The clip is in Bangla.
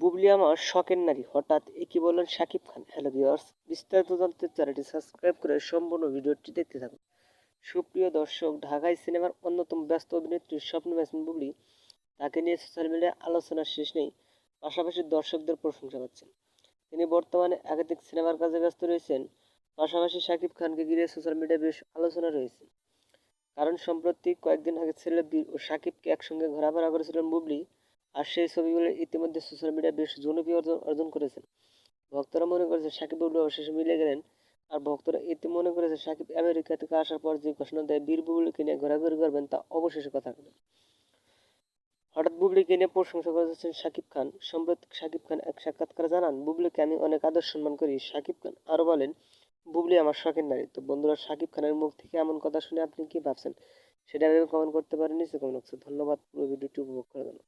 বুবলি আমার শখের নারী। হঠাৎ এ কি বললেন? শাকিব খান। হ্যালো ভিওর্স বিস্তারিত জানতে চ্যানেলটি সাবস্ক্রাইব করে সম্পূর্ণ ভিডিওটি দেখতে থাকুন। সুপ্রিয় দর্শক ঢাকায় সিনেমার অন্যতম ব্যস্ত অভিনেত্রী স্বপ্ন ম্যাসিন বুবলি, তাকে নিয়ে সোশ্যাল মিডিয়ায় আলোচনার শেষ নেই, পাশাপাশি দর্শকদের প্রশংসা পাচ্ছেন। তিনি বর্তমানে একাধিক সিনেমার কাজে ব্যস্ত রয়েছেন, পাশাপাশি শাকিব খানকে ঘিরে সোশ্যাল মিডিয়ায় বেশ আলোচনা রয়েছে। কারণ সম্প্রতি কয়েকদিন আগে ছেলে ও শাকিবকে একসঙ্গে ঘোরাফেরা করেছিলেন বুবলি আর সেই ছবিগুলো ইতিমধ্যে সোশ্যাল মিডিয়ায় বেশ জনপ্রিয় অর্জন অর্জন করেছেন। ভক্তরা মনে করেছে সাকিব বুবলি অবশেষে মিলে গেলেন। আর ভক্তরা এতে মনে করেছে সাকিব আমেরিকা থেকে আসার পর যে ঘোষণা দেয়, বীর বুবলিকে নিয়ে ঘোরাঘুরি করবেন তা অবশেষে কথা হবে হঠাৎ বুবলিকে নিয়ে প্রশংসা করেছেন শাকিব খান। সম্প্রতি শাকিব খান এক সাক্ষাৎকারে জানান, বুবলিকে আমি অনেক আদর সম্মান করি। শাকিব খান আরও বলেন, বুবলি আমার শখের নারী। তো বন্ধুরা শাকিব খানের মুখ থেকে এমন কথা শুনে আপনি কি ভাবছেন? সেটা ভেবে কমেন্ট করতে পারেন নিচে কমেন্ট বক্সে ধন্যবাদ, পুরো ভিডিওটি উপভোগ করার জন্য।